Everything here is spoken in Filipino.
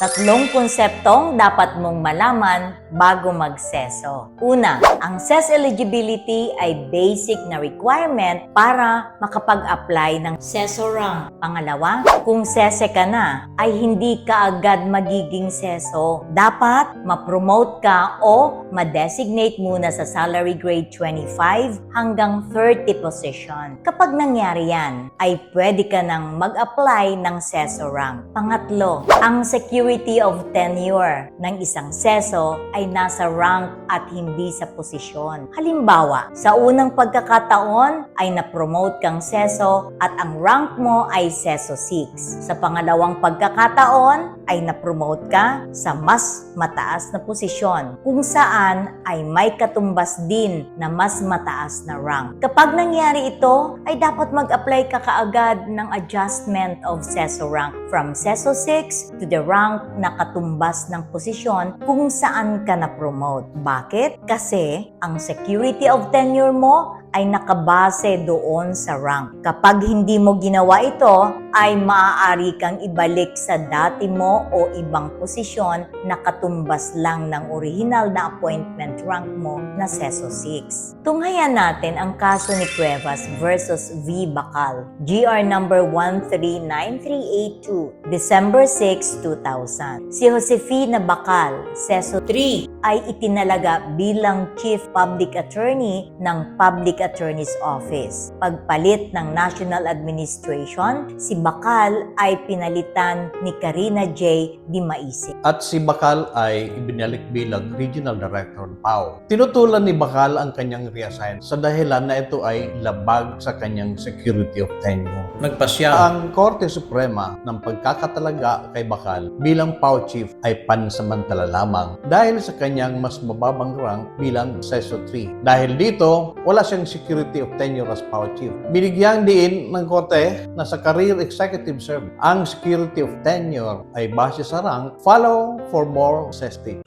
Tatlong konseptong dapat mong malaman bago magseso. Una, ang SES eligibility ay basic na requirement para makapag-apply ng seso rank. Pangalawa, kung sese ka na, ay hindi ka agad magiging seso. Dapat ma-promote ka o ma-designate muna sa salary grade 25 hanggang 30 position. Kapag nangyari yan, ay pwede ka nang mag-apply ng seso rank. Pangatlo, ang security of tenure ng isang seso ay nasa rank at hindi sa posisyon. Halimbawa, sa unang pagkakataon ay na-promote kang seso at ang rank mo ay seso 6. Sa pangalawang pagkakataon ay na-promote ka sa mas mataas na posisyon kung saan ay may katumbas din na mas mataas na rank. Kapag nangyari ito, ay dapat mag-apply ka kaagad ng adjustment of seso rank from seso 6 to the rank na katumbas ng posisyon kung saan ka na-promote. Bakit? Kasi ang security of tenure mo ay nakabase doon sa rank. Kapag hindi mo ginawa ito, ay maaari kang ibalik sa dati mo o ibang posisyon na katumbas lang ng original na appointment rank mo na SESO 6. Tunghayan natin ang kaso ni Cuevas versus V. Bacal, GR number 139382, December 6, 2000. Si Josefina Bacal, SESO 3, ay itinalaga bilang Chief Public Attorney ng Public Attorney's Office. Pagpalit ng National Administration, si Bakal ay pinalitan ni Karina J. Di Maisig. At si Bakal ay ibinalik bilang Regional Director ng PAO. Tinutulan ni Bakal ang kanyang reassign sa dahilan na ito ay labag sa kanyang security of tenure. Nagpasya ang Korte Suprema ng pagkakatalaga kay Bakal bilang PAO Chief ay pansamantala lamang dahil sa kanyang mas mababang rank bilang SESO 3. Dahil dito, wala siyang security of tenure as PAO Chief. Binigyang diin ng Korte na sa Career Executive Service, ang security of tenure ay base sa rank, follow for more SEST.